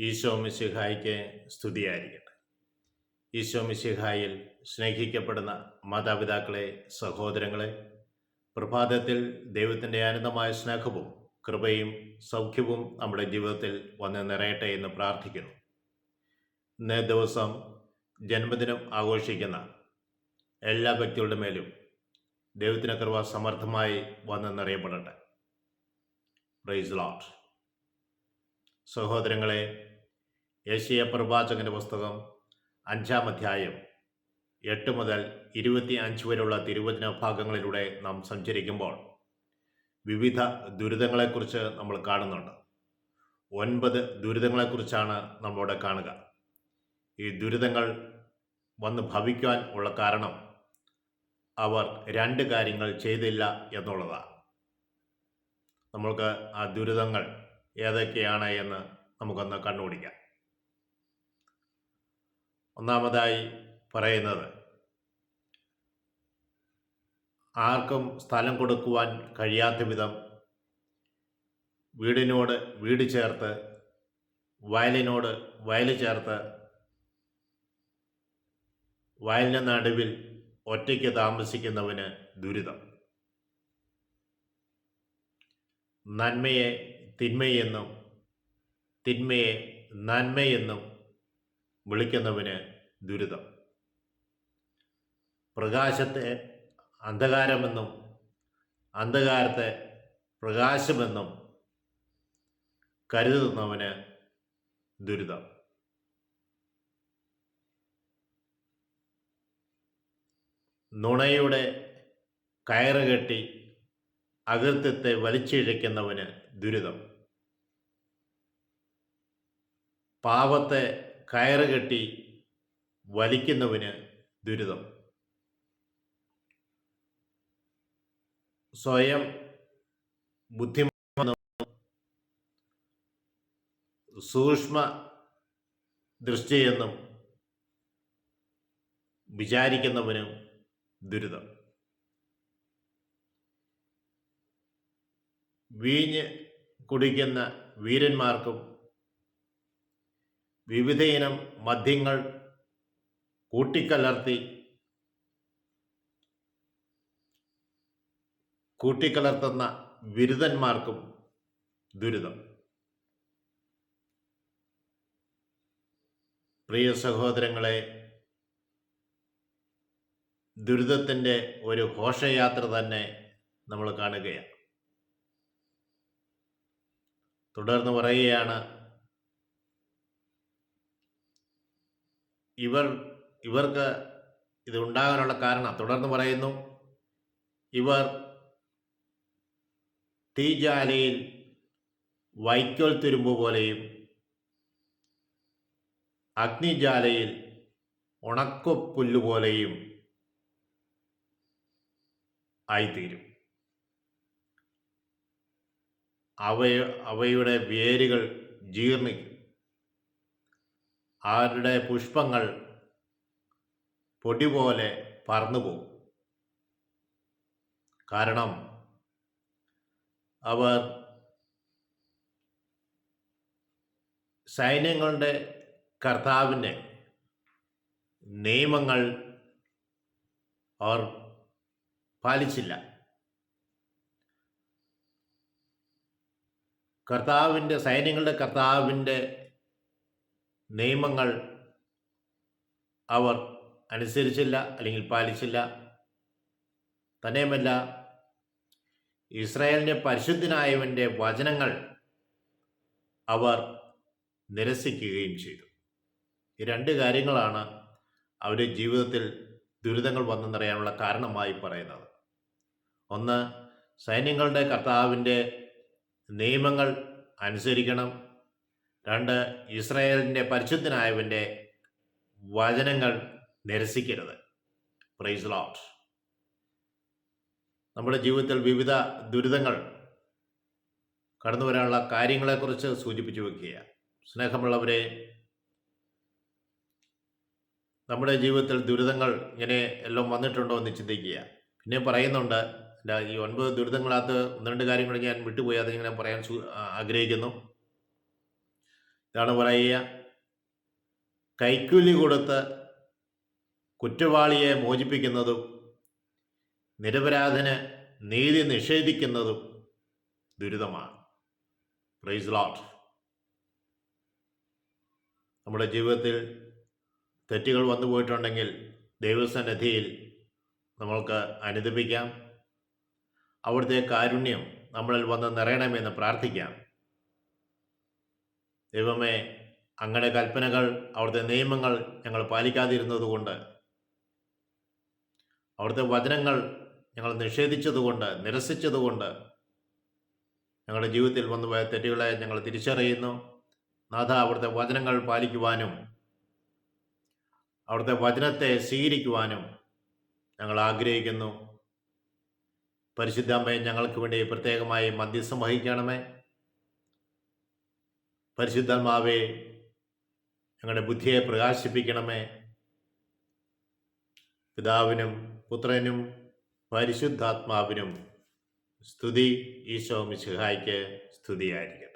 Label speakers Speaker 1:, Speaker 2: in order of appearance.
Speaker 1: ഈശോ മിശിഹായിക്ക് സ്തുതിയായിരിക്കട്ടെ. ഈശോ മിശിഹായിൽ സ്നേഹിക്കപ്പെടുന്ന മാതാപിതാക്കളെ സഹോദരങ്ങളെ പ്രഭാതത്തിൽ ദൈവത്തിന്റെ അനന്തമായ സ്നേഹവും കൃപയും സൗഖ്യവും നമ്മുടെ ജീവിതത്തിൽ വന്ന് നിറയട്ടെ എന്ന് പ്രാർത്ഥിക്കുന്നു. ഇന്നേ ദിവസം ജന്മദിനം ആഘോഷിക്കുന്ന എല്ലാ വ്യക്തികളുടെ മേലും ദൈവത്തിന്റെ കൃപ സമർത്ഥമായി വന്ന് നിറയപ്പെടട്ടെ. പ്രൈസ് ലോട്ട് സഹോദരങ്ങളെ യേശയ പ്രവാചകന്റെ പുസ്തകം അഞ്ചാം അധ്യായം എട്ട് മുതൽ ഇരുപത്തി അഞ്ച് വരെയുള്ള തിരുവചന ഭാഗങ്ങളിലൂടെ നാം സഞ്ചരിക്കുമ്പോൾ വിവിധ ദുരിതങ്ങളെക്കുറിച്ച് നമ്മൾ കാണുന്നുണ്ട്. ഒൻപത് ദുരിതങ്ങളെക്കുറിച്ചാണ് നമ്മളിവിടെ കാണുക. ഈ ദുരിതങ്ങൾ വന്ന് ഭവിക്കാൻ ഉള്ള കാരണം അവർ രണ്ട് കാര്യങ്ങൾ ചെയ്തില്ല എന്നുള്ളതാണ്. നമ്മൾക്ക് ആ ദുരിതങ്ങൾ ഏതൊക്കെയാണ് എന്ന് നമുക്കൊന്ന് കണ്ടുപിടിക്കാം. ഒന്നാമതായി പറയുന്നത് ആർക്കും സ്ഥലം കൊടുക്കുവാൻ കഴിയാത്ത വിധം വീടിനോട് വീട് ചേർത്ത് വയലിനോട് വയൽ ചേർത്ത് വയലിന് നടുവിൽ ഒറ്റയ്ക്ക് താമസിക്കുന്നവന് ദുരിതം. നന്മയെ തിന്മയെന്നും തിന്മയെ നന്മയെന്നും വിളിക്കുന്നവന് ദുരിതം. പ്രകാശത്തെ അന്ധകാരമെന്നും അന്ധകാരത്തെ പ്രകാശമെന്നും കരുതുന്നവന് ദുരിതം. നുണയുടെ കയറുകെട്ടി അകൃത്യത്തെ വലിച്ചിഴയ്ക്കുന്നവന് ദുരിതം. പാപത്തെ കയറ് കെട്ടി വലിക്കുന്നവന് ദുരിതം. സ്വയം ബുദ്ധിമാനും സൂക്ഷ്മ ദൃഷ്ടിയെന്നും വിചാരിക്കുന്നവനും ദുരിതം. വീഞ്ഞ് കുടിക്കുന്ന വീരന്മാർക്കും വിവിധയിനം മദ്യങ്ങൾ കൂട്ടിക്കലർത്തി കൂട്ടിക്കലർത്തുന്ന ബിരുദന്മാർക്കും ദുരിതം. പ്രിയ സഹോദരങ്ങളെ ദുരിതത്തിന്റെ ഒരു ഘോഷയാത്ര തന്നെ നമ്മൾ കാണുകയാണ്. തുടർന്ന് പറയുകയാണ് ഇവർ ഇവർക്ക് ഇത് ഉണ്ടാകാനുള്ള കാരണം തുടർന്ന് പറയുന്നു. ഇവർ തീജാലയിൽ വൈക്കോൽ തുരുമ്പ് പോലെയും അഗ്നിജാലയിൽ ഉണക്കപ്പുല്ല് പോലെയും ആയിത്തീരും. അവയ അവയുടെ വേരുകൾ ജീർണിക്കും. അവരുടെ പുഷ്പങ്ങൾ പൊടി പോലെ പറന്നു പോകും. കാരണം അവർ സൈന്യങ്ങളുടെ കർത്താവിന്റെ നിയമങ്ങൾ അവർ പാലിച്ചില്ല. കർത്താവിന്റെ സൈന്യങ്ങളുടെ കർത്താവിന്റെ നിയമങ്ങൾ അവർ അനുസരിച്ചില്ല അല്ലെങ്കിൽ പാലിച്ചില്ല. തന്നെയുമല്ല ഇസ്രായേലിന്റെ പരിശുദ്ധനായവന്റെ വചനങ്ങൾ അവർ നിരസിക്കുകയും ചെയ്തു. ഈ രണ്ട് കാര്യങ്ങളാണ് അവരുടെ ജീവിതത്തിൽ ദുരിതങ്ങൾ വന്നു നിറയാനുള്ള കാരണമായി പറയുന്നത്. ഒന്ന് സൈന്യങ്ങളുടെ കർത്താവിന്റെ നിയമങ്ങൾ അനുസരിക്കണം. രണ്ട് ഇസ്രായേലിന്റെ പരിശുദ്ധനായവന്റെ വചനങ്ങൾ നിരസിക്കരുത്. പ്രൈസ് ലോട്ട് നമ്മുടെ ജീവിതത്തിൽ വിവിധ ദുരിതങ്ങൾ കടന്നു വരാനുള്ള കാര്യങ്ങളെക്കുറിച്ച് സൂചിപ്പിച്ചു വെക്കുക സ്നേഹമുള്ളവരെ നമ്മുടെ ജീവിതത്തിൽ ദുരിതങ്ങൾ ഇങ്ങനെ എല്ലാം വന്നിട്ടുണ്ടോ എന്ന് ചിന്തിക്കുക. പിന്നെ പറയുന്നുണ്ട് ഈ ഒൻപത് ദുരിതങ്ങളകത്ത് ഒന്ന് രണ്ട് കാര്യങ്ങൾ ഞാൻ വിട്ടുപോയി അതിങ്ങനെ പറയാൻ ആഗ്രഹിക്കുന്നു. ഇതാണ് പറയുക കൈക്കൂലി കൊടുത്ത് കുറ്റവാളിയെ മോചിപ്പിക്കുന്നതും നിരപരാധന് നീതി നിഷേധിക്കുന്നതും ദുരിതമാണ്. പ്രൈസ് ലോട്ട് നമ്മുടെ ജീവിതത്തിൽ തെറ്റുകൾ വന്നു പോയിട്ടുണ്ടെങ്കിൽ ദൈവസന്നിധിയിൽ നമ്മൾക്ക് അനുദപിക്കാം. അവിടുത്തെ കാരുണ്യം നമ്മളിൽ വന്ന് നിറയണമെന്ന് പ്രാർത്ഥിക്കാം. ദൈവമേ അങ്ങയുടെ കൽപ്പനകൾ അവിടുത്തെ നിയമങ്ങൾ ഞങ്ങൾ പാലിക്കാതിരുന്നതുകൊണ്ട് അവിടുത്തെ വചനങ്ങൾ ഞങ്ങൾ നിഷേധിച്ചതുകൊണ്ട് നിരസിച്ചതുകൊണ്ട് ഞങ്ങളുടെ ജീവിതത്തിൽ വന്നുപോയ തെറ്റുകളെ ഞങ്ങൾ തിരിച്ചറിയുന്നു. നാഥ അവിടുത്തെ വചനങ്ങൾ പാലിക്കുവാനും അവിടുത്തെ വചനത്തെ സ്വീകരിക്കുവാനും ഞങ്ങൾ ആഗ്രഹിക്കുന്നു. പരിശുദ്ധാമ്മയെ ഞങ്ങൾക്ക് വേണ്ടി പ്രത്യേകമായി മധ്യസ്ഥം വഹിക്കണമേ. പരിശുദ്ധാത്മാവെ ഞങ്ങളുടെ ബുദ്ധിയെ പ്രകാശിപ്പിക്കണമേ. പിതാവിനും പുത്രനും പരിശുദ്ധാത്മാവിനും സ്തുതി. ഈശോ മിശിഹായ്ക്ക് സ്തുതിയായിരിക്കും